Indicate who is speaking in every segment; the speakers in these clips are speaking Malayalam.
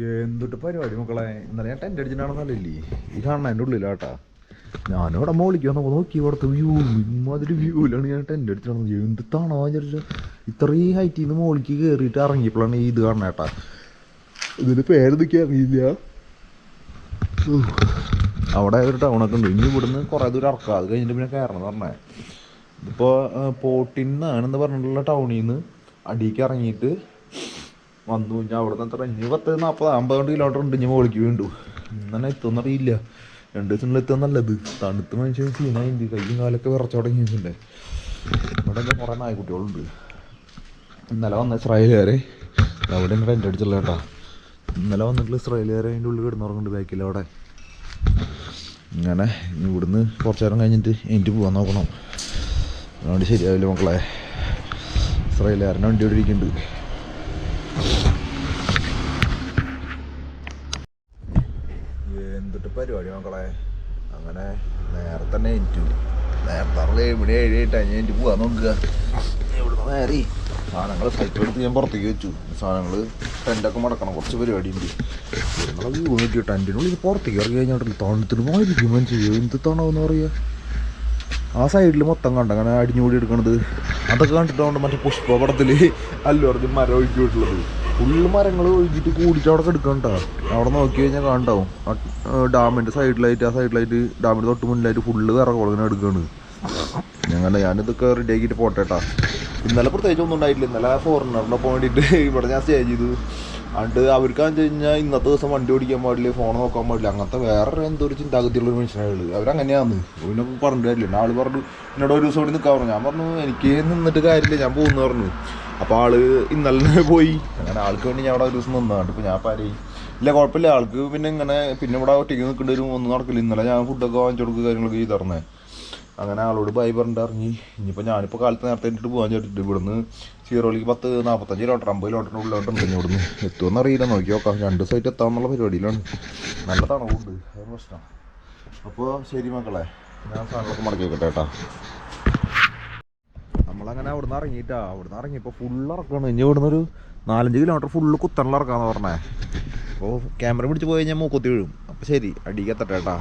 Speaker 1: എന്തൊട്ട് പരിപാടി മക്കളെ? ഇന്നലെ ഞാൻ ടെന്റ് അടിച്ചിട്ടാണെന്നല്ലേ ഈ കാണുന്ന എന്റെ ഉള്ളിലാട്ടാ. ഞാനിവിടെ മോളിക്ക് വന്നപ്പോൾ നോക്കി ഇവിടുത്തെ വ്യൂ ഇമ്മാതിരി വ്യൂലാണ് ഞാൻ ടെന്റ് അടിച്ചിട്ടാണ് എന്തിട്ടാണോ വിചാരിച്ചു. ഇത്രയും ഹൈറ്റിൽ നിന്ന് മോളിക്ക് കയറിയിട്ട് ഇറങ്ങിയപ്പോഴാണ് ഈ ഇത് കാണണേട്ടാ ഇതിന്റെ പേരെന്തൊക്കെ അറിയില്ല. അവിടെ ഒരു ടൗണൊക്കെ ഉണ്ട്. ഇനി ഇവിടുന്ന് കുറേ ദൂരം ഇറക്കാം. അത് കഴിഞ്ഞിട്ട് പിന്നെ കയറണം പറഞ്ഞേ. ഇതിപ്പോൾ പോട്ടിന്നാണെന്ന് പറഞ്ഞിട്ടുള്ള ടൗണിൽ നിന്ന് അടിക്ക് ഇറങ്ങിയിട്ട് വന്നു. ഞാൻ അവിടെ നിന്ന് എത്ര? ഇനി പത്ത് നാൽപ്പത് അമ്പത് കിലോമീറ്റർ ഉണ്ട്. ഇനി മുകളിലേക്ക് വീണ്ടു. ഇന്നെ എത്തുന്നറിയില്ല. രണ്ട് ദിവസത്തിനുള്ളിൽ എത്തുക നല്ലത്. തണുത്ത് മനുഷ്യൻ സീനായി കയ്യും കാലൊക്കെ വിറച്ചു തുടങ്ങിയിട്ടുണ്ട് ഇവിടെ കുറേ നായ്ക്കുട്ടികളുണ്ട്. ഇന്നലെ വന്ന ഇസ്രായേലുകാരെ. അവിടെ തന്നെ റെന്റ് അടിച്ചുള്ള കേട്ടാ. ഇന്നലെ വന്നിട്ടുള്ള ഇസ്രായേലുകാരെ അതിന്റെ ഉള്ളിൽ കിടന്നുറങ്ങുന്നുണ്ട് ബാക്കിൽ അവിടെ. ഇങ്ങനെ ഇനി ഇവിടുന്ന് കുറച്ച് നേരം കഴിഞ്ഞിട്ട് എനിക്ക് പോകാൻ നോക്കണം. അതുകൊണ്ട് ശരിയാവില്ല മക്കളെ. ഇസ്രായേലുകാരനെ വണ്ടി ഇവിടെ അങ്ങനെ നേരത്തെ തന്നെ എനിറ്റു നേരത്തെ അറിയില്ല ഇവിടെ ഏഴ് ഞാൻ എനിക്ക് പോകാൻ നോക്കുക. ഇവിടുന്ന് നേരെ സാധനങ്ങൾ സൈക്കിൾ എടുത്ത് ഞാൻ പുറത്തേക്ക് വെച്ചു. സാധനങ്ങൾ ടെന്റൊക്കെ മടക്കണം. കുറച്ച് പരിപാടി ഉണ്ട് ഇവിടുന്നുള്ള വ്യൂ നോക്കി ടെന്റിനുള്ളിൽ പുറത്തേക്ക് ഇറങ്ങി കഴിഞ്ഞിട്ടില്ല തണുത്തിന് പോയിരിക്കും മനുഷ്യ. എന്ത് തണവെന്ന് പറയുക ആ സൈഡിൽ മൊത്തം കണ്ട? അങ്ങനെ അടിഞ്ഞുകൂടി എടുക്കണത്. അതൊക്കെ കണ്ടിട്ടുണ്ട് മറ്റേ പുഷ്പ പടത്തിൽ അല്ലു പറഞ്ഞ് മരം ഒഴുക്കി വിട്ടുള്ളത് ഫുള്ള് മരങ്ങൾ ഒഴിച്ചിട്ട് കൂടിയിട്ട് അവിടെ എടുക്കണ്ട അവിടെ നോക്കി കഴിഞ്ഞാൽ കാണണ്ടാവും ഡാമിന്റെ സൈഡിലായിട്ട് ആ സൈഡിലായിട്ട് ഡാമിന്റെ തൊട്ട് മുന്നിലായിട്ട് ഫുള്ള് വിറകോളം ഇങ്ങനെ എടുക്കുകയാണ് ഞങ്ങൾ ഞാനിതൊക്കെ റെഡി ആക്കിയിട്ട് പോട്ടേട്ടാ ഇന്നലെ പ്രത്യേകിച്ച് ഒന്നും ഉണ്ടായിട്ടില്ല. ഇന്നലെ ഫോറിനറിനെ പോകാൻ വേണ്ടിയിട്ട് ഇവിടെ ഞാൻ സ്റ്റേ ചെയ്തു. അണ്ട് അവർക്കാന്ന് വെച്ച് കഴിഞ്ഞാൽ ഇന്നത്തെ ദിവസം വണ്ടി ഓടിക്കാൻ പാടില്ല ഫോൺ നോക്കാൻ പാടില്ല. അങ്ങനത്തെ വേറെ എന്തോ ഒരു ചിന്താഗതിയുള്ള മനുഷ്യനാണ് അവരങ്ങനെയാന്ന് പിന്നെ പറഞ്ഞിട്ടില്ല കാര്യമില്ല. ആൾ പറഞ്ഞു എന്നോട് ഒരു ദിവസം ഇവിടെ നിൽക്കാൻ പറഞ്ഞു. ഞാൻ പറഞ്ഞു എനിക്ക് നിന്നിട്ട് കാര്യമില്ല. ഞാൻ പോകുന്നു പറഞ്ഞു. അപ്പോൾ ആൾ ഇന്നലെ പോയി. അങ്ങനെ ആൾക്ക് വേണ്ടി ഞാൻ അവിടെ ഒരു ദിവസം നിന്നാണ് ഇപ്പോൾ ഞാൻ പാരയും ഇല്ല കുഴപ്പമില്ല. ആൾക്ക് പിന്നെ ഇങ്ങനെ പിന്നെ ഇവിടെ ഒറ്റയ്ക്ക് നിൽക്കേണ്ടി വരും. ഒന്നും നടക്കില്ല. ഇന്നലെ ഞാൻ ഫുഡൊക്കെ വാങ്ങിച്ചു കൊടുക്കുക കാര്യങ്ങളൊക്കെ ചെയ്ത് തരണേ അങ്ങനെ ആളോട് ബൈ പറഞ്ഞിട്ട് ഇറങ്ങി. ഇനിയിപ്പോൾ ഞാനിപ്പോൾ കാലത്ത് നേരത്തെ എത്തിയിട്ട് പോകാൻ ചോദിച്ചിട്ട് ഇവിടുന്ന് സീറോയിലേക്ക് പത്ത് നാൽപ്പത്തഞ്ച് കിലോമീറ്റർ അമ്പത് കിലോമീറ്റർ ഉള്ളിലോട്ടുണ്ട് ഇവിടുന്ന്. എത്തുമെന്ന് അറിയില്ല. നോക്കി നോക്കാം. രണ്ട് സൈറ്റ് എത്താമെന്നുള്ള പരിപാടിയിലാണ്. നല്ല തണവുണ്ട് അത് പ്രശ്നമാണ്. അപ്പോൾ ശരി മക്കളെ. ഞാൻ സാധനങ്ങളൊക്കെ മടക്കി വെക്കട്ടെ കേട്ടാ. നമ്മളങ്ങനെ അവിടുന്ന് ഇറങ്ങിയിട്ടാ. അവിടുന്ന് ഇറങ്ങിയപ്പോൾ ഫുള്ള് ഇറക്കാണ്. ഇനി ഇവിടുന്ന് ഒരു നാലഞ്ച് കിലോമീറ്റർ ഫുള്ള് കുത്തണിൽ ഇറക്കാന്ന് പറഞ്ഞേ. അപ്പോൾ ക്യാമറ പിടിച്ച് പോയി കഴിഞ്ഞാൽ മൂക്കുത്തി വീഴും. അപ്പോൾ ശരി അടിക്കത്തട്ടെ കേട്ടാ.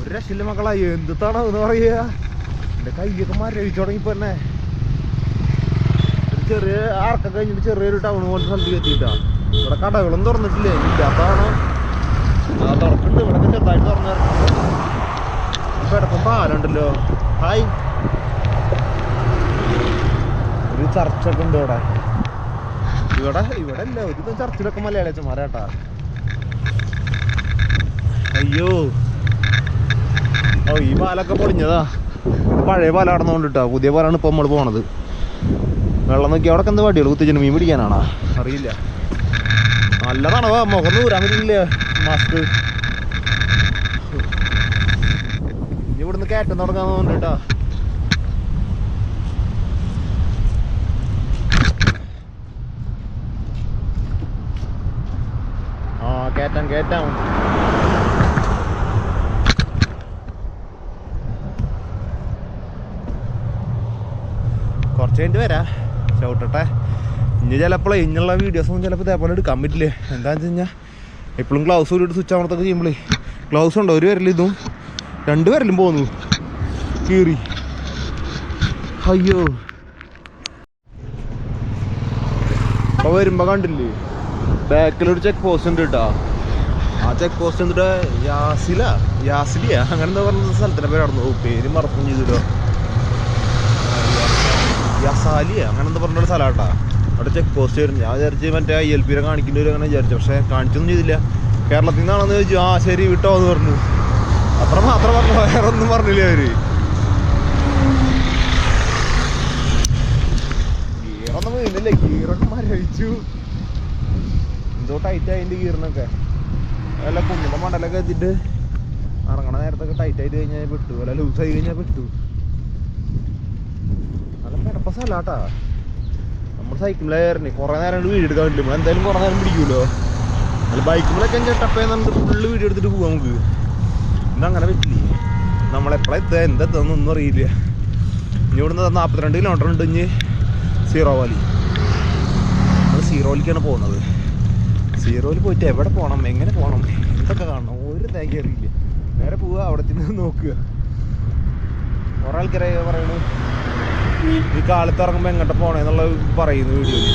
Speaker 1: ഒരു രക്ഷയില്ല മക്കളാ എന്താണ് എന്ന് പറയുക എന്റെ കൈയൊക്കെ മരവിച്ചു തുടങ്ങിപ്പോ തന്നെ. ചെറിയ ആർക്കൊക്കെ കഴിഞ്ഞിട്ട് ചെറിയൊരു ടൗൺ പോലത്തെ സ്ഥലത്തേക്ക് എത്തിയിട്ടാ. ഇവിടെ കടകളും തുറന്നിട്ടില്ലേ? ഇല്ല അതാണ് ആ തുറക്കുന്നുണ്ട്. ഇവിടെ ചെറുതായിട്ട് തുറന്നു ഇടപ്പം പാലുണ്ടല്ലോ ഹായ്. ഒരു ചർച്ചൊക്കെ ഉണ്ട് ഇവിടെ. ഇവിടെ ഇവിടെ അല്ല ഒരു ചർച്ചിലൊക്കെ മലയാളിച്ചമാരാട്ടാ അയ്യോ. ഓ ഈ പാലൊക്കെ പൊളിഞ്ഞതാ. പഴയ പാലം നടന്നുകൊണ്ടിട്ടാ പുതിയ പാലാണ് ഇപ്പൊ നമ്മൾ പോണത്. വെള്ളം നോക്കി അവിടെ എന്ത് വടികൾ കുത്തിച്ചിട്ട് മീൻ പിടിക്കാനാണോ? അറിയില്ല. നല്ലതാണോ? മുഖം ദൂരാൻ പറ്റില്ല മാസ്ക് ഇവിടുന്ന് കയറ്റം തുടങ്ങാൻ കേട്ടോ. ആ കയറ്റാം കയറ്റാം. കുറച്ച് കഴിഞ്ഞിട്ട് വരാം. ചവിട്ടട്ടെ. ഇനി ചിലപ്പോൾ ഇനിയുള്ള വീഡിയോസൊന്നും ചിലപ്പോൾ ഇതേപോലെ എടുക്കാൻ പറ്റില്ലേ. എന്താണെന്ന് വെച്ച് കഴിഞ്ഞാൽ എപ്പോഴും ഗ്ലൗസ് ഒരു സ്വിച്ച് അമർത്തൊക്കെ ചെയ്യുമ്പോഴേ ഗ്ലൗസ് ഉണ്ടോ? ഒരു വിരലും ഇതും രണ്ട് വിരലും പോന്നു. കീറി. അയ്യോ. അപ്പൊ വരുമ്പോ കണ്ടില്ലേ? ബാക്കിലൊരു ചെക്ക് പോസ്റ്റ് ഉണ്ട് കേട്ടോ ആ ചെക്ക് പോസ്റ്റ് എന്നിട്ട് യാസില? യാസിലിയ? അങ്ങനെ എന്താ പറഞ്ഞ സ്ഥലത്തിന്റെ പേരായിരുന്നു ഓ പേര് മറക്കും ചെയ്തല്ലോ യസാലിയ? അങ്ങനെ എന്താ പറഞ്ഞൊരു കേട്ടാ അവിടെ ചെക്ക് പോസ്റ്റ് വരുന്നു. ഞാൻ വിചാരിച്ച് മറ്റേ ഐ എൽ പിയിലെ കാണിക്കേണ്ടി വരും അങ്ങനെ വിചാരിച്ചു. പക്ഷേ കാണിച്ചൊന്നും ചെയ്തില്ല. കേരളത്തിൽ നിന്നാണെന്ന് ചോദിച്ചു. ആ ശരി വിട്ടോ എന്ന് പറഞ്ഞു. അത്ര മാത്രം പറഞ്ഞു വേറെ ഒന്നും പറഞ്ഞില്ല അവർ? ഗീറൊന്നും വീണില്ല ഗീറൊക്കെ മരവിച്ചു. എന്തോ ടൈറ്റ് ആയിന്റെ ഗീറിനൊക്കെ അല്ല കുഞ്ഞിന്റെ മണ്ടലൊക്കെ എത്തിയിട്ട് ഇറങ്ങണ നേരത്തൊക്കെ ടൈറ്റ് ആയിട്ട് കഴിഞ്ഞാൽ പെട്ടു. അല്ല ലൂസ് ആയി കഴിഞ്ഞാൽ പെട്ടു. നല്ല കിടപ്പ സ്ഥലാട്ടാ. നമ്മൾ സൈക്കിളിലായിരുന്നു കുറേ നേരം എടുക്കാൻ പറ്റില്ല നമ്മൾ എന്തായാലും കുറെ നേരം പിടിക്കുമല്ലോ അല്ല ബൈക്കിലൊക്കെ ചെട്ടപ്പേന്നുണ്ട് ഫുള്ള് വീഡിയോ എടുത്തിട്ട് പോവാം നമുക്ക്. ഇന്ന് അങ്ങനെ പറ്റില്ലേ. നമ്മളെപ്പോഴാ എത്തുക? എന്താ എത്തുകയെന്നൊന്നും അറിയില്ല. ഇനി ഇവിടുന്ന് നാൽപ്പത്തിരണ്ട് കിലോമീറ്റർ ഉണ്ട് ഇനി സീറോ വാലി. നമ്മൾ സീറോയിലേക്കാണ് പോകുന്നത്. സീറോയിൽ പോയിട്ട് എവിടെ പോകണം എങ്ങനെ പോകണം എന്തൊക്കെ കാണണം? ഒരു തേക്ക് അറിയില്ല. നേരെ പോവുക അവിടെ ചെന്ന് നോക്കുക. കുറേ ആൾക്കാരെ പറയുന്നു ഈ കാലത്ത് ഇറങ്ങുമ്പോൾ എങ്ങോട്ട് പോകണമെന്നുള്ള പറയുന്നു വീഡിയോയിൽ.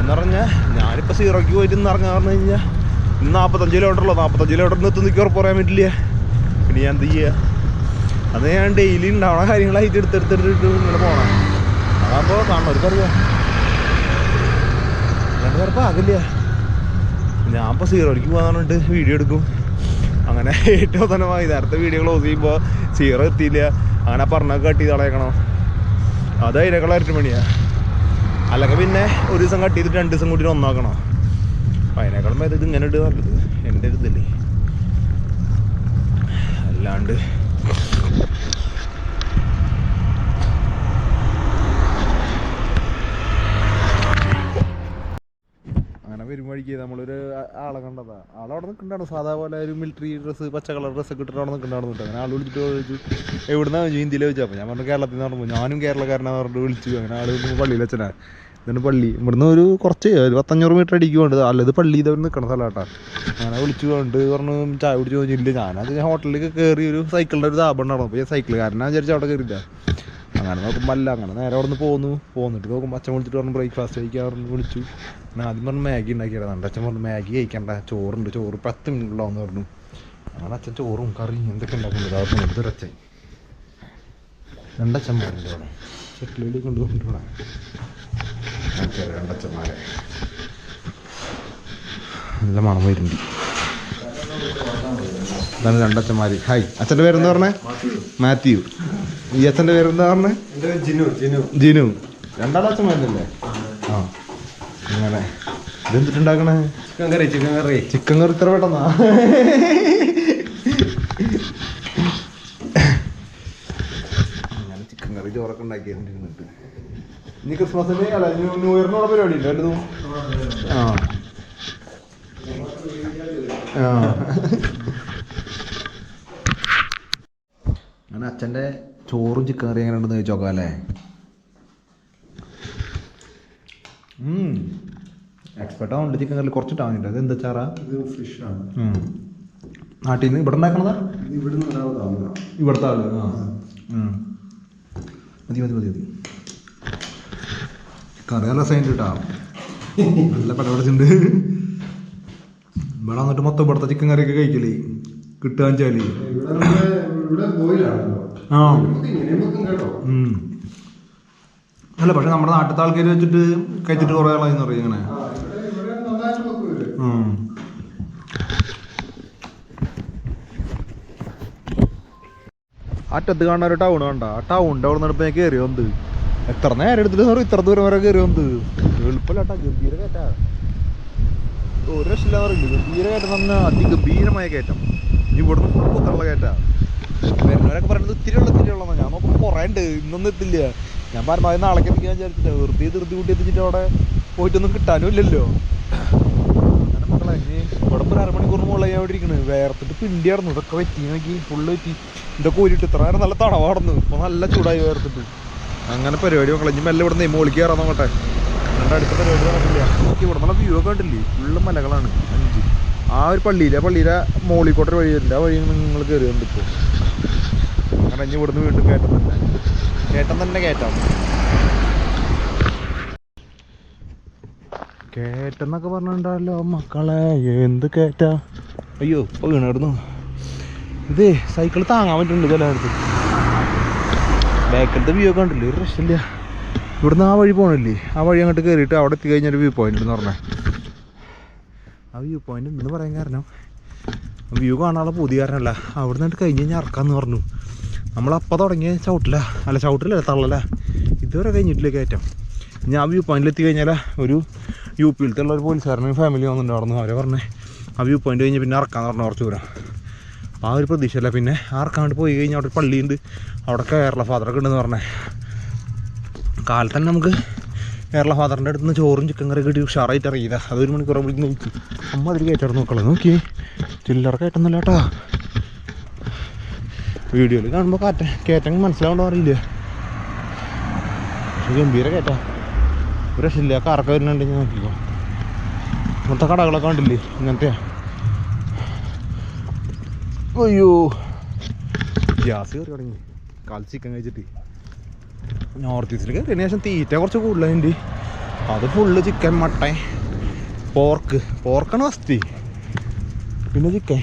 Speaker 1: എന്ന് പറഞ്ഞാൽ ഞാനിപ്പോൾ സീറോയ്ക്ക് പോയിട്ട് ഇന്ന് ഇറങ്ങാൻ പറഞ്ഞു കഴിഞ്ഞാൽ നാൽപ്പത്തഞ്ച് കിലോമീറ്റർ ഉള്ളൂ? നാൽപ്പത്തഞ്ച് കിലോമീറ്റർ നിർത്തി നിൽക്കി ഉറപ്പ് പറയാൻ പറ്റില്ല. പിന്നെ ഞാൻ എന്ത് ചെയ്യുക അത് ഞാൻ ഡെയിലി ഉണ്ടാവണ കാര്യങ്ങളായിട്ട് എടുത്തെടുത്തെടുത്തിട്ട് ഇങ്ങനെ പോകണം അതാകുമ്പോൾ കാണുന്നവർക്കറിയാം അല്ലാണ്ട് ചിലപ്പോൾ ആകില്ല. ഞാൻ ഇപ്പോൾ സീറോയ്ക്ക് പോകാന്നുണ്ട് വീഡിയോ എടുക്കും. അങ്ങനെ ഏറ്റവും തന്നെ നേരത്തെ വീഡിയോ ക്ലോസ് ചെയ്യുമ്പോൾ സീറോ എത്തിയില്ല. അങ്ങനെ പറഞ്ഞൊക്കെ കട്ട് ചെയ്ത് കളയക്കണം അത് അതിനേക്കാളും ഇരട്ടി മണിയാണ് അല്ലെങ്കിൽ പിന്നെ ഒരു ദിവസം കട്ട് ചെയ്തിട്ട് രണ്ട് ദിവസം കൂടി ഒന്നാക്കണം അപ്പം അതിനേക്കാളും ഇത് ഇങ്ങനെ ഇടുക നല്ലത്. എന്റെ ഒരു അല്ലാണ്ട് അങ്ങനെ വരുമ്പോഴേക്ക് നമ്മളൊരു ആളെ കണ്ടതാ. ആളവിടെ നിൽക്കണ്ടാണ് സാധാ പോലെ ഒരു മിലിറ്ററി ഡ്രസ്സ് പച്ച കളർ ഡ്രസ്സൊക്കെ ഇട്ടിട്ട് അവിടെ നിൽക്കണ്ടാണ് നിന്നിട്ട് അങ്ങനെ ആൾ വിളിച്ചിട്ട് ചോദിച്ചു എവിടുന്നാ ചോദിച്ചു ഇന്ത്യയിലെ ചോദിച്ചു അപ്പോൾ ഞാൻ പറഞ്ഞു കേരളത്തിൽ നിന്ന് പറഞ്ഞു. ഞാനും കേരളക്കാരനാന്ന് പറഞ്ഞിട്ട് വിളിച്ചു. അങ്ങനെ ആൾ പള്ളിയിൽ വെച്ചനാ എന്നിട്ട് പള്ളി. ഇവിടുന്ന് ഒരു കുറച്ച് ഒരു പത്തഞ്ഞൂറ് മീറ്റർ അടിക്ക് അല്ലത് പള്ളി ഇതവർ നിൽക്കണ സ്ഥലമാട്ടാ. അങ്ങനെ വിളിച്ചു കൊണ്ട് പറഞ്ഞു ചായ കുടിച്ച് ചോദിച്ചില്ല ഞാനത് ഹോട്ടലിലേക്ക് കയറി ഒരു സൈക്കിളിന്റെ ഒരു താപം നടന്നു. അപ്പോൾ ഈ സൈക്കിളുകാരനാ വിചാരിച്ചു അവിടെ കയറിയില്ല അങ്ങനെ നോക്കുമ്പോൾ അല്ല അങ്ങനെ നേരെ അവിടെ നിന്ന് പോന്നു. പോന്നിട്ട് നോക്കുമ്പോൾ അച്ഛൻ വിളിച്ചിട്ട് പറഞ്ഞു ബ്രേക്ക്ഫാസ്റ്റ് കഴിക്കാൻ പറഞ്ഞു വിളിച്ചു. ഞാൻ ആദ്യം പറഞ്ഞു മാഗി ഉണ്ടാക്കിയതാണ് എന്റെ അച്ഛൻ പറഞ്ഞു മാഗി കഴിക്കണ്ട ചോറുണ്ട് ചോറ് പത്ത് മിനിറ്റ് ഉള്ളതെന്ന് പറഞ്ഞു. അങ്ങനെ അച്ഛൻ ചോറും കറിയും എന്തൊക്കെ ഉണ്ടാക്കുന്നുണ്ട് അതൊക്കെ എന്തൊരച്ഛൻ രണ്ടച്ഛൻ അവിടെ. ചെട്ടിലേക്ക് കൊണ്ടുപോയിട്ടുണ്ട്? രണ്ടച്ചന്മാരെ. നല്ല മണം വരുന്നുണ്ട്. ഇതാണ് രണ്ടച്ഛന്മാര് ഹായ് അച്ഛന്റെ പേരെന്താ പറഞ്ഞേ? മാത്യു. ഈ അച്ഛന്റെ പേരെന്താ പറഞ്ഞേ?
Speaker 2: ജിനു ജിനു.
Speaker 1: ജിനു. രണ്ടാളും അച്ഛന്മാരല്ലേ? ആ അങ്ങനെ. ഇതെന്തിട്ടുണ്ടാക്കണേ?
Speaker 2: Chicken curry chicken curry.
Speaker 1: Chicken curry ഇത്ര പെട്ടെന്നാ അങ്ങനെ ചിക്കൻ ഉണ്ടാക്കിയിട്ടുണ്ട് ഇനി ക്രിസ്മസിന് അല്ല? ന്യൂ ഇയറിനുള്ള പരിപാടി ഉണ്ട് വല്ലതും ആ. ആ. അങ്ങനെ അച്ഛന്റെ ചോറും ചിക്കൻ കറി എങ്ങനെ ഉണ്ടെന്ന് ചോദിച്ചോക്കാം അല്ലേ? എക്സ്പെർട്ട് ആവുന്നുണ്ട് ചിക്കൻ കറി കുറച്ച് ടാവുന്നുണ്ട് അത് എന്താ ചാറാ? നാട്ടിൽ നിന്ന് ഇവിടെ ഉണ്ടാക്കണതാ? ഇവിടുത്തെ ആൾ. ആ. മതി മതി മതി മതി. കറി നല്ല സൈൻ കിട്ടാ. നല്ല പടപടച്ചുണ്ട് ഇവിടെ വന്നിട്ട് മൊത്തം ഇവിടുത്തെ ചിക്കൻ കറിയൊക്കെ കഴിക്കലേ. കിട്ടുക
Speaker 2: വെച്ചാൽ.
Speaker 1: ആ. അല്ല പക്ഷെ നമ്മുടെ നാട്ടിലത്തെ ആൾക്കാർ വെച്ചിട്ട് കഴിച്ചിട്ട് കുറേ ആളായിന്ന് പറയും ഇങ്ങനെ
Speaker 2: ആ ഇവിടെ ഇവിടെ നന്നായിട്ട് വെക്കും ഇവർ
Speaker 1: ഉം. അറ്റത്ത് കാണാൻ ഒരു ടൗൺ കണ്ട. ആ ടൗണിന്റെ അവിടെ നിന്ന് ഞാൻ കയറി വന്നത് എത്ര നേരം എടുത്തിട്ട് സാറ് ഇത്ര ദൂരം വരെ കയറി വന്നത് എളുപ്പമല്ലാട്ടാ ഗംഭീര കയറ്റാ. ഒരു രക്ഷയില്ല പറയുന്നത്. ഗംഭീര കയറ്റം തന്നെ അതിഗംഭീരമായ കയറ്റം. ഇനി നിന്ന് പുറത്തുള്ള കയറ്റാ. വരുന്നവരൊക്കെ പറയുന്നത് ഇത്തിരി ഉള്ള ഇത്തിരി ഉള്ള ഞാൻ നോക്കുമ്പോൾ കുറേ ഉണ്ട്. ഇന്നൊന്നും എത്തില്ല. ഞാൻ പരമാവധി നാളേക്ക് എത്തിക്കാൻ വിചാരിച്ചിട്ട് വെറുതെ ധൃതി കൂട്ടി എത്തിച്ചിട്ട് അവിടെ പോയിട്ടൊന്നും കിട്ടാനും ഇല്ലല്ലോ. ഒരു അരമണിക്കൂറിന് മുകളിൽ ഞാൻ ഇവിടെ വേർത്തിട്ട് വേർത്തിട്ട് പിണ്ടിയായിരുന്നു. ഇതൊക്കെ പറ്റി നോക്കി ഫുള്ള് പറ്റി ഇതൊക്കെ ഊരിട്ട് ഇത്ര നേരം നല്ല തടവാടുന്നു ഇപ്പോൾ നല്ല ചൂടായി വേർത്തിട്ട്. അങ്ങനെ പരിപാടി മക്കളെ ഇനി മെല്ലെ ഇവിടുന്ന് മോളിക്ക് കയറാൻ നോക്കട്ടെ. എന്നിട്ട് അടുത്ത പരിപാടി നടക്കില്ല. നോക്കി ഇവിടെ നല്ല വ്യൂ ഒക്കെ കണ്ടില്ലേ? ഫുള്ള് മലകളാണ്. അഞ്ച്. ആ ഒരു പള്ളിയിലെ പള്ളിയിലെ മോളിക്കോട്ടൊരു വഴി വരുന്നുണ്ട്. ആ വഴി നിങ്ങൾ കയറിയുണ്ട് ഇപ്പോൾ അങ്ങനെ ഇനി ഇവിടുന്ന് വീണ്ടും കയറ്റം തന്നെ. കയറ്റം തന്നെ കയറ്റാം. കേട്ടെന്നൊക്കെ പറഞ്ഞിട്ടുണ്ടല്ലോ മക്കളെ എന്ത് കേറ്റാ? അയ്യോ ഇപ്പൊ വീണായിരുന്നു. ഇതേ സൈക്കിൾ താങ്ങാൻ പറ്റുന്നുണ്ട് നേരത്ത് ബാക്കിലത്തെ വ്യൂ ഒക്കെ ഉണ്ടല്ലോ ഒരു രക്ഷമില്ല ഇവിടുന്ന് ആ വഴി പോകണില്ലേ ആ വഴി അങ്ങോട്ട് കയറിയിട്ട് അവിടെ എത്തി കഴിഞ്ഞാൽ വ്യൂ പോയിന്റ് എന്ന് പറഞ്ഞേ. ആ വ്യൂ പോയിന്റ് എന്ന് പറയാൻ കാരണം വ്യൂ കാണാനുള്ള പുതിയ കാരണമല്ല. അവിടെ നിന്നിട്ട് കഴിഞ്ഞ് കഴിഞ്ഞാൽ ഇറക്കാന്ന് പറഞ്ഞു. നമ്മളപ്പോൾ തുടങ്ങിയ ചവിട്ടില്ല അല്ല ചവിട്ടില്ല തള്ളല്ല ഇതുവരെ കഴിഞ്ഞിട്ടില്ല കയറ്റം ഞാൻ വ്യൂ പോയിന്റിൽ എത്തി കഴിഞ്ഞാൽ ഒരു യു പിയിലത്തെ ഉള്ള ഒരു പോലീസുകാരനും ഫാമിലി വന്നിട്ടുണ്ടായിരുന്നു. അവരെ പറഞ്ഞേ ആ വ്യൂ പോയിന്റ് കഴിഞ്ഞ് പിന്നെ ഇറക്കാന്ന് പറഞ്ഞു കുറച്ച് ദൂരം. ആ ഒരു പ്രതീക്ഷയല്ല. പിന്നെ ആർക്കാണ്ട് പോയി കഴിഞ്ഞാൽ അവിടെ പള്ളിയുണ്ട്. അവിടെ കേരള ഫാദറൊക്കെ ഉണ്ടെന്ന് പറഞ്ഞേ. കാലത്ത് തന്നെ നമുക്ക് കേരള ഫാദറിന്റെ അടുത്ത് നിന്ന് ചോറും ചിക്കൻ കറി കിട്ടി. ഉഷാറായിട്ട് അറിയില്ല അതൊരു മണിക്കൂർ വിളിച്ച് നോക്കി അമ്മ അതിൽ കയറ്റാറ് നോക്കളെ നോക്കി ചില്ലറ കയറ്റുന്നില്ല കേട്ടോ. വീഡിയോയിൽ കാണുമ്പോൾ കാറ്റ കയറ്റം മനസ്സിലാവണ്ടോ അറിയില്ല. പക്ഷെ ഗംഭീര കയറ്റാ ഒരു രക്ഷയില്ല. കാറൊക്കെ വരുന്നുണ്ട് ഞാൻ നോക്കിക്കോ. ഇങ്ങനത്തെ കടകളൊക്കെ കണ്ടില്ലേ? ഇങ്ങനത്തെ. അയ്യോ. ഗ്യാസ് കയറി തുടങ്ങി. കാൽ ചിക്കൻ കഴിച്ചിട്ട്. നോർത്ത് ഈസ്റ്റിൽ കയറിയതിന് ശേഷം തീറ്റ കുറച്ച് കൂടുതലുണ്ട് അത് ഫുള്ള് ചിക്കൻ മട്ടൻ പോർക്ക് പോർക്കാണ് ഫസ്റ്റ് പിന്നെ ചിക്കൻ.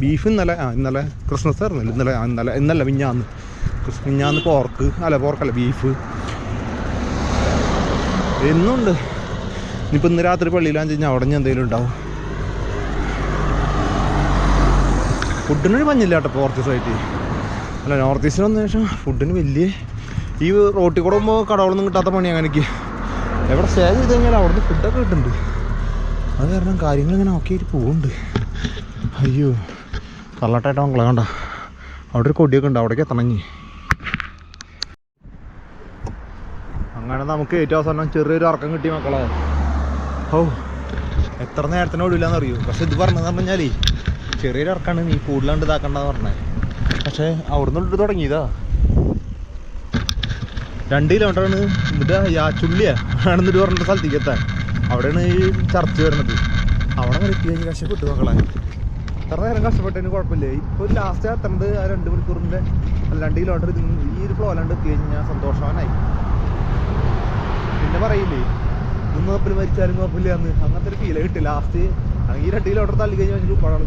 Speaker 1: ബീഫ് ഇന്നലെ ആ ഇന്നലെ ക്രിസ്മസ് ആയിരുന്നല്ലോ ഇന്നലെ ഇന്നലെ ഇന്നല്ല മിഞ്ഞാന്ന്. മിഞ്ഞാന്ന് പോർക്ക് അല്ല പോർക്കല്ല ബീഫ് എന്നുണ്ട് ഇനിയിപ്പോൾ ഇന്ന് രാത്രി പള്ളിയിലാന്ന് കഴിഞ്ഞാൽ അവിടെ ഞാൻ എന്തെങ്കിലും ഉണ്ടാവും. ഫുഡിനൊരു മഞ്ഞില്ല കേട്ടോ നോർത്ത് സൈറ്റ് അല്ല നോർത്ത് ഈസ്റ്റിൽ വന്ന ശേഷം ഫുഡിന് വലിയ ഈ റോട്ടിൽ കൂടെ പോകുമ്പോൾ കടകളൊന്നും കിട്ടാത്ത പണി അങ്ങനെയൊക്കെ. എവിടെ സ്റ്റേ ചെയ്ത് കഴിഞ്ഞാൽ അവിടുന്ന് ഫുഡൊക്കെ കിട്ടുന്നുണ്ട്. അത് കാരണം കാര്യങ്ങൾ ഇങ്ങനെ നോക്കിയിട്ട് പോകുന്നുണ്ട് അയ്യോ കള്ളട്ടായിട്ട് മംഗളം കണ്ട? അവിടെ ഒരു കൊടിയൊക്കെ ഉണ്ട് അവിടേക്ക് എത്തണങ്ങി അങ്ങനെ നമുക്ക് ഏറ്റവും അവസാനം ചെറിയൊരു ഉറക്കം കിട്ടി മക്കളെ. ഓ എത്ര നേരത്തിന് ഓടില്ലാന്ന് അറിയൂ? പക്ഷെ ഇത് പറഞ്ഞതെന്ന് പറഞ്ഞാലേ ചെറിയൊരു ഇറക്കാണ് നീ കൂടുതലാണ്ട് ഇതാക്കണ്ടെന്ന് പറഞ്ഞേ. പക്ഷെ അവിടുന്ന് ഇട്ട് തുടങ്ങിയതാ. രണ്ട് കിലോമീറ്ററാണ് എന്നിട്ട് യാച്ചുള്ളിയാ ആണെന്നിട്ട് പറഞ്ഞിട്ട് സ്ഥലത്തേക്ക് എത്താൻ. അവിടെയാണ് ഈ ചർച്ച വരുന്നത്. അവിടെ അങ്ങനെ എത്തി കഴിഞ്ഞ് കഷ്ടപ്പെട്ടു മക്കളെ. എത്ര നേരം കഷ്ടപ്പെട്ടതിന് കുഴപ്പമില്ല? ഇപ്പോൾ ലാസ്റ്റ് എത്തേണ്ടത് ആ രണ്ട് മണിക്കൂറിന്റെ അല്ല രണ്ട് കിലോമീറ്റർ ഈ ഒരു പ്ലോലാണ്ട് എത്തി കഴിഞ്ഞാൽ സന്തോഷവാനായി. പിന്നെ പറയില്ലേ? ഇന്ന് കപ്പിൽ മരിച്ചാലും കുഴപ്പമില്ല എന്ന്. അങ്ങനത്തെ ഒരു ഫീൽ കിട്ടി ലാസ്റ്റ് ഈ രണ്ട് കിലോമീറ്റർ തള്ളി കഴിഞ്ഞാൽ ഭയങ്കര ഉപ്പാടാണ്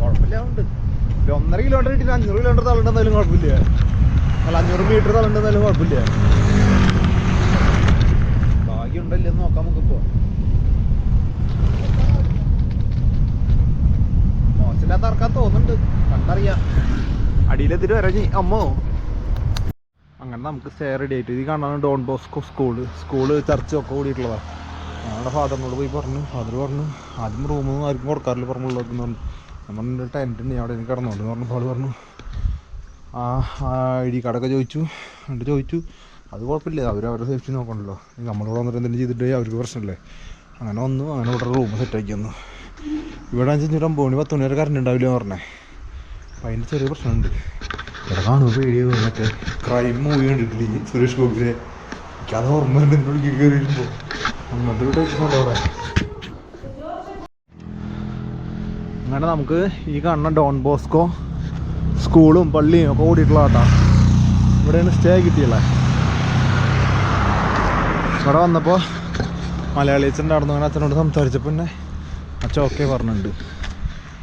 Speaker 1: കുഴപ്പമില്ല ഉണ്ട്. ഒരു ഒന്നര കിലോമീറ്റർ കിട്ടിയിട്ട് അഞ്ഞൂറ് കിലോമീറ്റർ തള്ളണ്ടെന്നാലും കുഴപ്പമില്ല. അല്ല അഞ്ഞൂറ് മീറ്റർ തള്ളണ്ടെന്നാലും കുഴപ്പമില്ല. ഭാഗ്യം ഉണ്ടല്ലേ എന്ന് നോക്കാം നമുക്കിപ്പോ. മോശമില്ലാത്ത ഇറക്കാൻ തോന്നുന്നുണ്ട്. കണ്ടറിയാം. അടിയിലെത്തിട്ട് വരഞ്ഞി അമ്മോ. നമുക്ക് സ്റ്റേ റെഡി ആയിട്ട്. ഇത് കാണാൻ Don Bosco school school church ഒക്കെ കൂടിയിട്ടുള്ളതാണ് ഞങ്ങളുടെ ഫാദറിനോട് പോയി പറഞ്ഞു. ഫാദർ പറഞ്ഞു ആദ്യം റൂമൊന്നും ആർക്കും കൊടുക്കാറില്ല പറഞ്ഞുള്ളതെന്ന് പറഞ്ഞു. നമ്മൾ ടെന്റ് ഉണ്ട് അവിടെ എനിക്ക് കിടന്നോണ്ട് എന്ന് പറഞ്ഞപ്പോൾ അവൾ പറഞ്ഞു ആ ഐ ഡി കാർഡൊക്കെ ചോദിച്ചു. എന്നിട്ട് ചോദിച്ചു അത് കുഴപ്പമില്ല അവർ അവരുടെ സേഫ്റ്റി നോക്കണല്ലോ. നമ്മളിവിടെ വന്നിട്ട് എന്തെങ്കിലും ചെയ്തിട്ട് അവർക്ക് പ്രശ്നമില്ലേ? അങ്ങനെ വന്നു അങ്ങനെ ഇവിടെ റൂം സെറ്റാക്കി വന്നു. ഇവിടെ ഒമ്പത് മണി പത്ത് മണി വരെ കറണ്ട് ഉണ്ടാവില്ല എന്ന് പറഞ്ഞേ. അപ്പം അതിന്റെ ചെറിയ പ്രശ്നമുണ്ട്. സുരേഷ് ഗോപിയെ എനിക്കത് ഓർമ്മയുണ്ട് എന്നോട് കയറി അങ്ങനെ നമുക്ക് ഈ കാണുന്ന ഡോൺ ബോസ്കോ സ്കൂളും പള്ളിയും ഒക്കെ ഓടിയിട്ടുള്ള കേട്ടോ ഇവിടെയാണ് സ്റ്റേ കിട്ടിയല്ലേ? ഇവിടെ വന്നപ്പോൾ മലയാളി അച്ഛൻ നടന്നു അങ്ങനെ അച്ഛനോട് സംസാരിച്ചപ്പോൾ തന്നെ അച്ഛൻ ഓക്കെ പറഞ്ഞിട്ടുണ്ട്.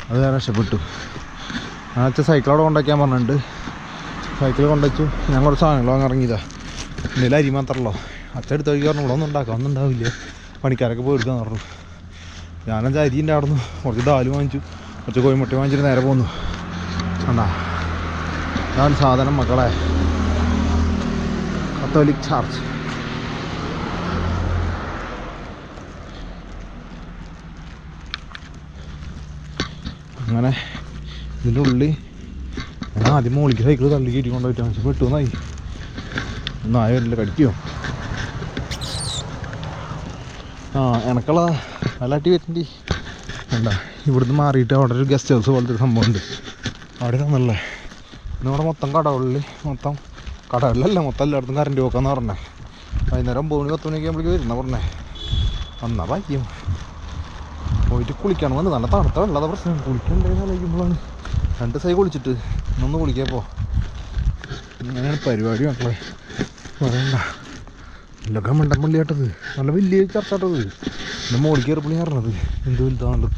Speaker 1: അത് ഞാൻ രക്ഷപ്പെട്ടു. ആ അച്ഛൻ സൈക്കിളോടെ കൊണ്ടാക്കാൻ പറഞ്ഞിട്ടുണ്ട്. സൈക്കിൾ കൊണ്ടുവച്ചു. ഞാൻ കുറച്ച് സാധനങ്ങൾ വാങ്ങാൻ ഇറങ്ങിയതാ. എന്തെങ്കിലും അരി മാത്രമല്ലോ. അച്ഛൻ എടുത്ത് വഴിക്ക് പറഞ്ഞു ഇവിടെ ഒന്നും ഉണ്ടാക്കാം ഒന്നും ഉണ്ടാവില്ല. പണിക്കാരൊക്കെ പോയി എടുക്കാൻ പറഞ്ഞു ഞാനഞ്ച് അരി അവിടെ നിന്ന് കുറച്ച് ദാൽ വാങ്ങിച്ചു. കുറച്ച് കോഴിമുട്ട വാങ്ങിച്ചിട്ട് നേരെ പോന്നു. കണ്ടാ? അതാണ് സാധനം മക്കളെ. കത്തോലിക് ചാർച്ച് അങ്ങനെ ഇതിന്റെ ഉള്ളിൽ ഞാൻ ആദ്യം മോളിക്ക് സൈക്കിൾ തള്ളി കയറ്റി കൊണ്ടുപോയിട്ട് പക്ഷെ പെട്ടുവന്നായി നായ വരില്ല കടിക്കുമോ ആ എനക്കുള്ള നല്ല അട്ടി വരുന്നുണ്ട്. വേണ്ട ഇവിടുന്ന് മാറിയിട്ട് അവിടെ ഒരു ഗസ്റ്റ് ഹൗസ് പോലത്തെ ഒരു സംഭവം ഉണ്ട്. അവിടെ തന്നല്ലേ ഇന്ന് ഇവിടെ മൊത്തം കടകളിൽ മൊത്തം കടകളിലല്ല മൊത്തം എല്ലായിടത്തും കറണ്ട് പോക്കാന്ന് പറഞ്ഞേ. വൈകുന്നേരം ഒമ്പത് മണി പത്ത് മണിയൊക്കെ ആകുമ്പോഴേക്ക് വരുന്ന പറഞ്ഞേ. വന്നാ ഭാഗ്യം പോയിട്ട് കുളിക്കണം വന്ന് നല്ല തണുത്ത വെള്ളാതെ പ്രശ്നം. കുളിക്കണ്ടേന്ന് ആലോചിക്കുമ്പോഴാണ് രണ്ട് സൈ കുളിച്ചിട്ട് ഇന്നൊന്ന് കുളിക്കാപ്പോ ഇങ്ങനെയാണ് പരിപാടി മക്കളെ. പറയണ്ട ഇല്ലൊക്കെ മണ്ടൻ പള്ളിയാട്ടത് നല്ല വലിയ ചർച്ചാട്ടത്. എന്റെ മോളിൽ കയറിപ്പണി പറഞ്ഞത്. എന്ത് വലുതാണല്ലോ.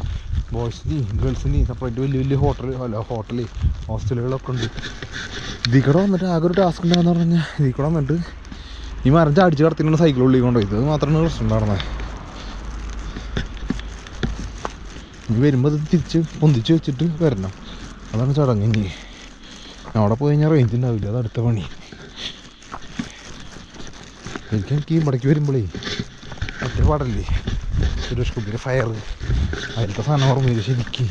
Speaker 1: ബോയ്സിന്റെയും ഗേൾസിന്റെയും സെപ്പറേറ്റ് വലിയ വലിയ ഹോട്ടൽ അല്ല ഹോട്ടൽ ഹോസ്റ്റലുകളൊക്കെ ഉണ്ട്. ഇതിൽ വന്നിട്ട് ആകെ ഒരു ടാസ്ക് ഉണ്ടാകുന്ന പറഞ്ഞാൽ ഇതിൽ കൂടെ വന്നിട്ട് ഈ മരം ചാടിച്ച് കടത്തിനാണ് സൈക്കിൾ ഉള്ളിൽ കൊണ്ടുപോയി ഇത് മാത്രമാണ് പ്രശ്നം ഉണ്ടായിരുന്നത്. ഇനി വരുമ്പോൾ ഇത് തിരിച്ച് പൊന്തിച്ച് വെച്ചിട്ട് വരണം. അതാണ് ചടങ്ങ് ഇനി. അവിടെ പോയി കഴിഞ്ഞാൽ റേഞ്ച് ഉണ്ടാവില്ല. അത് അടുത്ത പണി. എനിക്ക് എനിക്ക് മടക്കി വരുമ്പോഴേ ഒറ്റ പാടല്ലേ? സുരേഷ് കുപ്പിയുടെ ഫയർ അതിലത്തെ സാധനം ഓർമ്മയില്ല ശരിക്ക്.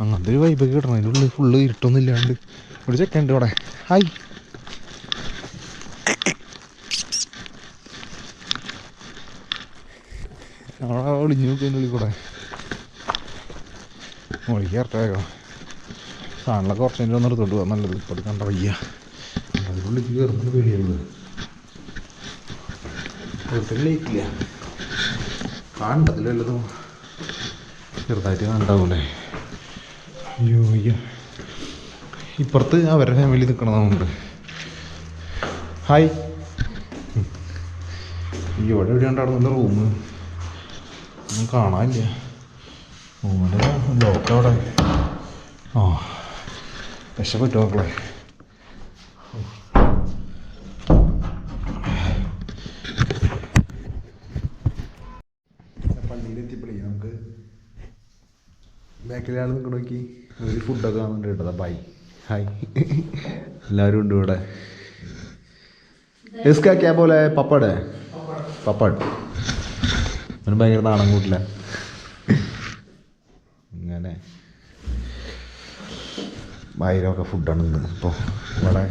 Speaker 1: അങ്ങനത്തെ ഒരു വൈബൊക്കെ കിട്ടണം. അതിന്റെ ഉള്ളിൽ ഫുള്ള് ഇരുട്ടൊന്നും ഇല്ലാണ്ട് ഒരു ചെക്കുണ്ട് ഇവിടെ. ഹായ് അവിടെ ഒളിഞ്ഞു നോക്കുന്നതിന്റെ ഉള്ളിൽ കൂടെ. മോളിക്ക് ഇറട്ടായോ സാധനങ്ങളൊക്കെ കുറച്ച് കഴിഞ്ഞ് ഒന്ന് എടുത്തോണ്ട് പോകാൻ നല്ലത്. ഇപ്പോൾ കണ്ട വയ്യ അതിനുള്ളിൽ കയറുന്നത് പേടിയുള്ളത് കാണണ്ടതിൽ വല്ലതും ചെറുതായിട്ട് കണ്ടാവൂലേ? അയ്യോ അയ്യോ. ഇപ്പുറത്ത് അവരുടെ ഫാമിലി നിൽക്കണതുണ്ട് ഹായ് ഇവിടെ എവിടെ ഉണ്ടായിരുന്നില്ല റൂം ഒന്നും കാണാനില്ല. റൂമിന്റെ ലോക്ക് അവിടെ. ആ. രക്ഷപ്പെട്ടു മക്കളെ പള്ളിയിലെത്തിയപ്പോഴേ നമുക്ക് ബാക്കിൽ ആൾ നിൽക്കണ നോക്കി ഒരു ഫുഡൊക്കെ വന്നിട്ട് കേട്ടതാ ബൈ ഹായ് എല്ലാവരും ഉണ്ട് ഇവിടെ इसका क्या बोला है पपड़ है പപ്പട് അവന് ഭയങ്കര നാണം കൂട്ടില്ല ഇങ്ങനെ ഭയങ്കരമൊക്കെ ഫുഡാണ് ഇന്ന് ഇപ്പോൾ ഇവിടെ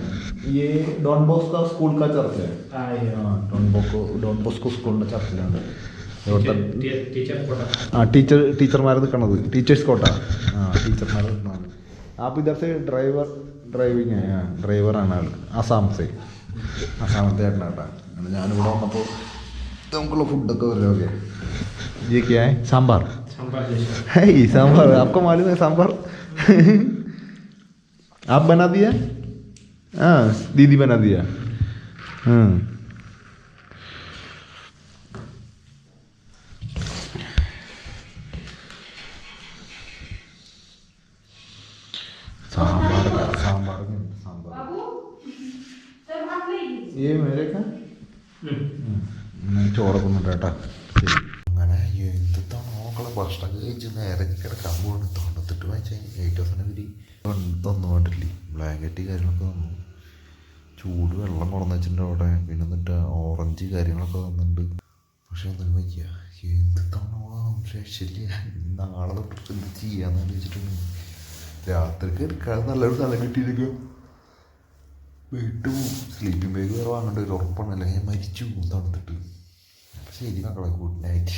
Speaker 1: ഈ ഡോൺ ബോസ്കോ സ്കൂൾ കാ ചർച്ച
Speaker 3: Ah, iya.
Speaker 1: ആ ഡോൺ ബോസ്കോ ഡോൺ ബോസ്കോ സ്കൂളിൻ്റെ ചർച്ചിലാണ് ഇവിടുത്തെ
Speaker 3: Teacher, teacher kota.
Speaker 1: ആ ടീച്ചർ ടീച്ചർമാർ നിൽക്കണത് ടീച്ചേഴ്സ് കോട്ട ആ ടീച്ചർമാർ നിൽക്കണത് आप इधर से ड्राइवर ड्राइविंग है हाँ ഡ്രൈവറാണ് ആൾ ആസാം സേ ആസാമത്തെ ചേട്ടനാട്ടാ അങ്ങനെ ഞാനിവിടെ വന്നപ്പോൾ നമുക്കുള്ള ഫുഡൊക്കെ വരും ये क्या है सांभर
Speaker 3: Sampah jasa.
Speaker 1: है ये सांभर आपको मालूम है सांभर आप बना दिया हाँ दीदी बना दिया हाँ सांभर का सांभर में सांभर ये मेरे का ചോറൊക്കെ ഒന്നും കേട്ടാ അങ്ങനെ എന്താണ് നോക്കളെ ഭക്ഷണം കഴിച്ച് നേരെ കിടക്കാൻ പോകണം തൊണ്ണൂത്തെട്ട് വായിച്ച എയ്റ്റ് ദിവസം കൂടി തന്നു ബ്ലാങ്കറ്റ് കാര്യങ്ങളൊക്കെ വന്നു ചൂട് വെള്ളം കൊണ്ടു വെച്ചിട്ടുണ്ട് അവിടെ. പിന്നെ എന്നിട്ട് ഓറഞ്ച് കാര്യങ്ങളൊക്കെ തന്നിട്ടുണ്ട്. പക്ഷെ എന്തെങ്കിലും വയ്ക്കുക എന്ത് തണോ ശരി നാളെ തൊട്ടിട്ട് എന്ത് ചെയ്യാന്ന് ആലോചിച്ചിട്ടുണ്ട്. രാത്രിക്ക് എടുക്കാതെ നല്ലൊരു സ്ഥലം കിട്ടിയിരിക്കും വീട്ടു സ്ലീപ്പിംഗ് ബാഗ് വേറെ വാങ്ങേണ്ട ഒരു ഉറപ്പാണ്. അല്ലെങ്കിൽ മരിച്ചു പോകും തണുത്തിട്ട്. ശരി മക്കളെ. Good night